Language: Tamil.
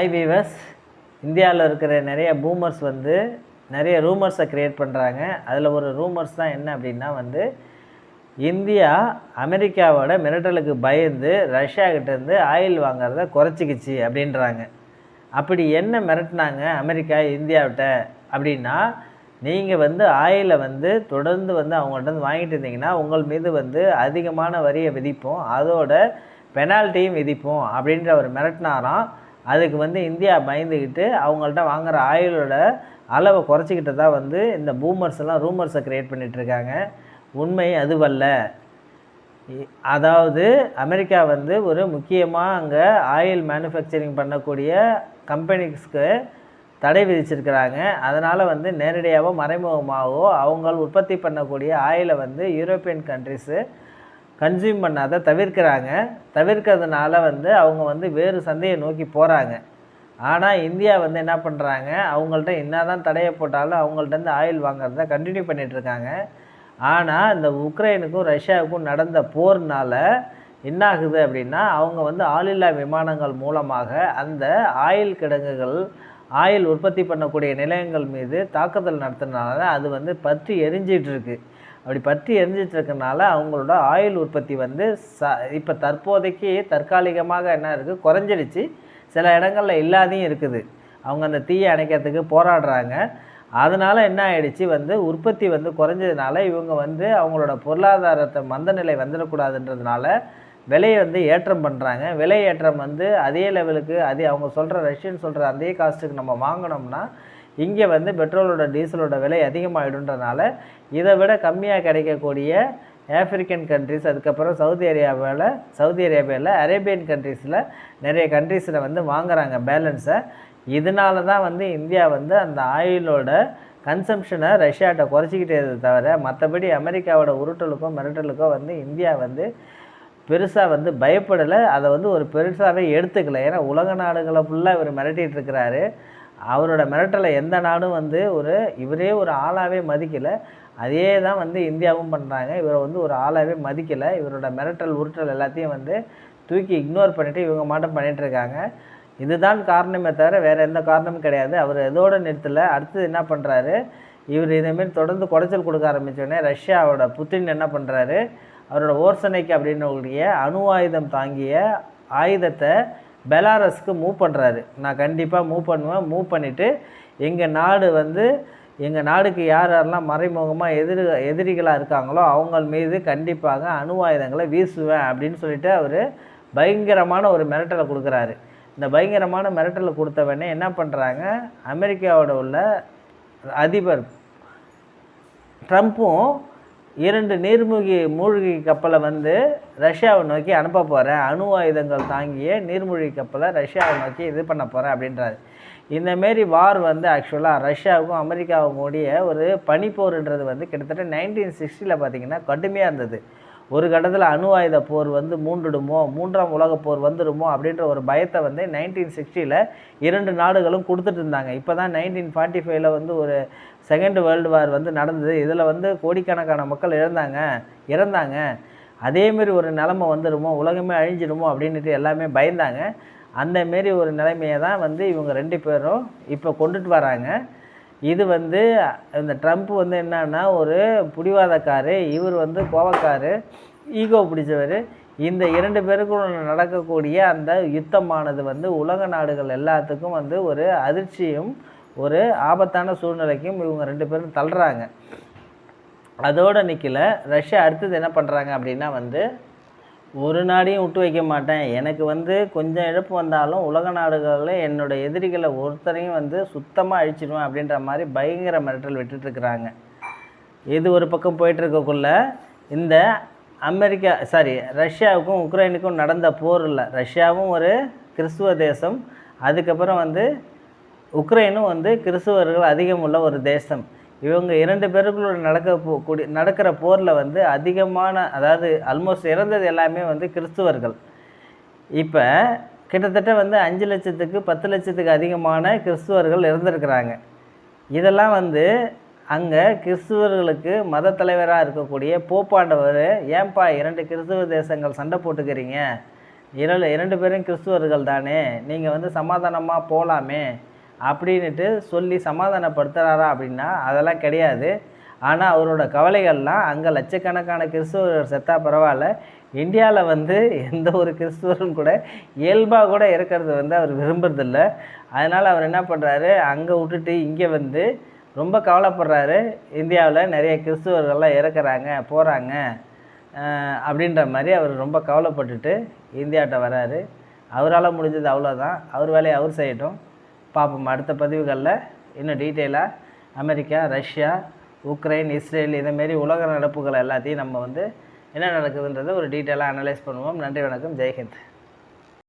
ஐ வீவர்ஸ் இந்தியாவில் இருக்கிற நிறைய பூமர்ஸ் வந்து நிறைய ரூமர்ஸை க்ரியேட் பண்ணுறாங்க அதில் ஒரு ரூமர்ஸ் தான் என்ன அப்படின்னா வந்து இந்தியா அமெரிக்காவோட மிரட்டலுக்கு பயந்து ரஷ்யாக்கிட்டேருந்து ஆயில் வாங்குறத குறைச்சிக்கிச்சு அப்படின்றாங்க. அப்படி என்ன மிரட்டினாங்க அமெரிக்கா இந்தியாவிட்ட அப்படின்னா நீங்கள் வந்து ஆயிலை வந்து தொடர்ந்து வந்து அவங்கள்ட்ட இருந்து வாங்கிட்டு இருந்தீங்கன்னா உங்கள் மீது வந்து அதிகமான வரியை விதிப்போம். அதோட பெனால்ட்டியும் விதிப்போம் அப்படின்ற ஒரு மிரட்டினாராம். அதுக்கு வந்து இந்தியா பயந்துக்கிட்டு அவங்கள்ட்ட வாங்குகிற ஆயிலோட அளவை குறைச்சிக்கிட்டு தான் வந்து இந்த பூமர்ஸ் எல்லாம் ரூமர்ஸை க்ரியேட் பண்ணிகிட்ருக்காங்க உண்மை அதுவல்ல. அதாவது அமெரிக்கா வந்து ஒரு முக்கியமாக அங்கே ஆயில் மேனுஃபேக்சரிங் பண்ணக்கூடிய கம்பெனிஸ்க்கு தடை விதிச்சிருக்கிறாங்க. அதனால் வந்து நேரடியாகவோ மறைமுகமாகவோ அவங்க உற்பத்தி பண்ணக்கூடிய ஆயிலை வந்து யூரோப்பியன் கண்ட்ரிஸு கன்சியூம் பண்ணாத தவிர்க்கிறாங்க. தவிர்க்கிறதுனால வந்து அவங்க வந்து வேறு சந்தையை நோக்கி போகிறாங்க ஆனால் இந்தியா வந்து என்ன பண்ணுறாங்க அவங்கள்ட்ட என்ன தான் தடையை போட்டாலும் அவங்கள்ட்ட இருந்து ஆயில் வாங்குறத கண்டினியூ பண்ணிகிட்ருக்காங்க ஆனால் இந்த உக்ரைனுக்கும் ரஷ்யாவுக்கும் நடந்த போர்னால் என்ன ஆகுது அப்படின்னா அவங்க வந்து ஆளில்லா விமானங்கள் மூலமாக அந்த ஆயில் கிடங்குகள் ஆயில் உற்பத்தி பண்ணக்கூடிய நிலையங்கள் மீது தாக்குதல் நடத்துனால அது வந்து பற்றி எரிஞ்சிகிட்ருக்கு அப்படி பற்றி எரிஞ்சிட்டு இருக்கனால அவங்களோட ஆயில் உற்பத்தி வந்து ச இப்போ தற்போதைக்கு தற்காலிகமாக என்ன இருக்குது குறைஞ்சிடுச்சு. சில இடங்களில் இல்லாதையும் இருக்குது. அவங்க அந்த தீயை அணைக்கிறதுக்கு போராடுறாங்க. அதனால் என்ன ஆயிடுச்சு? வந்து உற்பத்தி வந்து குறைஞ்சதுனால இவங்க வந்து அவங்களோட பொருளாதாரத்தை மந்த நிலை வந்துடக்கூடாதுன்றதுனால விலையை வந்து ஏற்றம் பண்ணுறாங்க விலை ஏற்றம் வந்து அதே லெவலுக்கு அதே அவங்க சொல்கிற ரஷ்யன் சொல்கிற அதே காஸ்ட்டுக்கு நம்ம வாங்கினோம்னா இங்கே வந்து பெட்ரோலோட டீசலோட விலை அதிகமாகிடுன்றனால இதை விட கம்மியாக கிடைக்கக்கூடிய ஆப்பிரிக்கன் கண்ட்ரிஸ் அதுக்கப்புறம் சவுதி அரேபியாவில் சவுதி அரேபியாவில் அரேபியன் கண்ட்ரீஸில் நிறைய கண்ட்ரீஸில் வந்து வாங்குறாங்க பேலன்ஸை இதனால தான் வந்து இந்தியா வந்து அந்த ஆயிலோட கன்சம்ஷனை ரஷ்யாட்ட குறைச்சிக்கிட்டே தவிர மற்றபடி அமெரிக்காவோட உருட்டலுக்கோ மிரட்டலுக்கோ வந்து இந்தியா வந்து பெருசாக வந்து பயப்படலை. அதை வந்து ஒரு பெருசாகவே எடுத்துக்கல. ஏன்னா உலக நாடுகளை ஃபுல்லாக இவர் மிரட்டிகிட்டு இருக்கிறாரு. அவரோட மிரட்டலை எந்த நாடும் வந்து ஒரு இவரே ஒரு ஆளாகவே மதிக்கலை. அதே தான் வந்து இந்தியாவும் பண்ணுறாங்க இவரை வந்து ஒரு ஆளாகவே மதிக்கலை. இவரோட மிரட்டல் உருட்டல் எல்லாத்தையும் வந்து தூக்கி இக்னோர் பண்ணிவிட்டு இவங்க மாட்டம் பண்ணிட்டு இருக்காங்க. இதுதான் காரணமே தவிர வேறு எந்த காரணமும் கிடையாது. அவர் எதோட நிறுத்தலை. அடுத்தது என்ன பண்ணுறாரு இவர் இதேமாரி தொடர்ந்து குடைச்சல் கொடுக்க ஆரம்பித்தோடனே ரஷ்யாவோட புத்தின் என்ன பண்ணுறாரு அவரோட ஓர்சனைக்கு அப்படின்னக்கூடிய அணு ஆயுதம் தாங்கிய ஆயுதத்தை பெலாரஸ்க்கு மூவ் பண்ணுறாரு நான் கண்டிப்பாக மூவ் பண்ணுவேன். மூவ் பண்ணிவிட்டு எங்கள் நாடு வந்து எங்கள் நாடுக்கு யார் யாரெல்லாம் மறைமுகமாக எதிரி எதிரிகளாக இருக்காங்களோ அவங்க மீது கண்டிப்பாக அணு ஆயுதங்களை வீசுவேன் அப்படின்னு சொல்லிட்டு அவர் பயங்கரமான ஒரு மிரட்டலை கொடுக்குறாரு. இந்த பயங்கரமான மிரட்டலை கொடுத்தவொடனே என்ன பண்ணுறாங்க அமெரிக்காவோட உள்ள அதிபர் ட்ரம்ப்பும் இரண்டு நீர்மூழ்கி மூழ்கி கப்பலை வந்து ரஷ்யாவை நோக்கி அனுப்ப போகிறேன் அணு ஆயுதங்கள் தாங்கிய நீர்மூழ்கி கப்பலை ரஷ்யாவை நோக்கி இது பண்ண போகிறேன் அப்படின்றாரு. இந்தமாரி வார் வந்து ஆக்சுவலாக ரஷ்யாவுக்கும் அமெரிக்காவுக்கும் கூடிய ஒரு பனிப்போர்ன்றது வந்து கிட்டத்தட்ட நைன்டீன் சிக்ஸ்டியில் பார்த்திங்கன்னா கடுமையாக இருந்தது. ஒரு கட்டத்தில் அணு ஆயுத போர் வந்து மூண்டுடுமோ? மூன்றாம் உலக போர் வந்துடுமோ? அப்படின்ற ஒரு பயத்தை வந்து நைன்டீன் சிக்ஸ்டியில் இரண்டு நாடுகளும் கொடுத்துட்டு இருந்தாங்க. இப்போ தான் நைன்டீன் ஃபார்ட்டி ஃபைவ்ல வந்து ஒரு செகண்ட் வேர்ல்டு வார் வந்து நடந்தது. இதில் வந்து கோடிக்கணக்கான மக்கள் இழந்தாங்க இறந்தாங்க. அதேமாரி ஒரு நிலமை வந்துடுமோ? உலகமே அழிஞ்சிடுமோ? அப்படின்ட்டு எல்லாமே பயந்தாங்க. அந்த மாரி ஒரு நிலைமையை தான் வந்து இவங்க ரெண்டு பேரும் இப்போ கொண்டுட்டு வராங்க. இது வந்து இந்த ட்ரம்ப் வந்து என்னன்னா ஒரு பிடிவாதக்காரு இவர் வந்து கோவக்காரு ஈகோ பிடிச்சவர். இந்த இரண்டு பேருக்கும் நடக்கக்கூடிய அந்த யுத்தமானது வந்து உலக நாடுகள் எல்லாத்துக்கும் வந்து ஒரு அதிர்ச்சியும் ஒரு ஆபத்தான சூழ்நிலைக்கும் இவங்க ரெண்டு பேரும் தள்ளுறாங்க. அதோடு நிற்கல ரஷ்யா அடுத்தது என்ன பண்ணுறாங்க அப்படின்னா வந்து ஒரு நாடையும் விட்டு வைக்க மாட்டேன். எனக்கு வந்து கொஞ்சம் இழப்பு வந்தாலும் உலக நாடுகளில் என்னோட எதிரிகளை ஒருத்தரையும் வந்து சுத்தமாக அழிச்சிடுவேன் அப்படின்ற மாதிரி பயங்கர மிரட்டல் விட்டுட்ருக்குறாங்க. இது ஒரு பக்கம் போயிட்டுருக்கக்குள்ள இந்த அமெரிக்கா சாரி ரஷ்யாவுக்கும் உக்ரைனுக்கும் நடந்த போர் இல்லை. ரஷ்யாவும் ஒரு கிறிஸ்துவ தேசம். அதுக்கப்புறம் வந்து உக்ரைனும் வந்து கிறிஸ்துவர்கள் அதிகம் உள்ள ஒரு தேசம். இவங்க இரண்டு பேருக்குள்ள நடக்க போ கூடிய நடக்கிற போரில் வந்து அதிகமான அதாவது ஆல்மோஸ்ட் இறந்தது எல்லாமே வந்து கிறிஸ்துவர்கள். இப்போ கிட்டத்தட்ட வந்து அஞ்சு லட்சத்துக்கு பத்து லட்சத்துக்கு அதிகமான கிறிஸ்துவர்கள் இறந்துருக்கிறாங்க. இதெல்லாம் வந்து அங்கே கிறிஸ்துவர்களுக்கு மத தலைவராக இருக்கக்கூடிய போப்பாண்டவர் ஏன்பா இரண்டு கிறிஸ்துவ தேசங்கள் சண்டை போட்டுக்கிறீங்க? இரண்டு இரண்டு பேரும் கிறிஸ்துவர்கள் தானே? நீங்கள் வந்து சமாதானமாக போகலாமே அப்படின்ட்டு சொல்லி சமாதானப்படுத்துகிறாரா அப்படின்னா அதெல்லாம் கிடையாது. ஆனால் அவரோட கவலைகள்லாம் அங்கே லட்சக்கணக்கான கிறிஸ்துவர் செத்தா பரவாயில்ல. இந்தியாவில் வந்து எந்த ஒரு கிறிஸ்துவரும் கூட இயல்பாக கூட இருக்கிறது வந்து அவர் விரும்புறதில்ல. அதனால் அவர் என்ன பண்ணுறாரு அங்கே விட்டுட்டு இங்கே வந்து ரொம்ப கவலைப்படுறாரு. இந்தியாவில் நிறைய கிறிஸ்துவர்கள்லாம் இறக்குறாங்க போகிறாங்க அப்படின்ற மாதிரி அவர் ரொம்ப கவலைப்பட்டுட்டு இந்தியாட்ட வராரு. அவரால் முடிஞ்சது அவ்வளோதான் அவர் வேலையை அவர் செய்யட்டும். பார்ப்போம் அடுத்த பதிவுகளில் இன்னும் டீட்டெயிலாக அமெரிக்கா ரஷ்யா உக்ரைன் இஸ்ரேல் இதேமாரி உலக நடப்புகள் எல்லாத்தையும் நம்ம வந்து என்ன நடக்குதுன்றதை ஒரு டீட்டெயிலாக அனலைஸ் பண்ணுவோம். நன்றி வணக்கம். ஜெய்ஹிந்த்.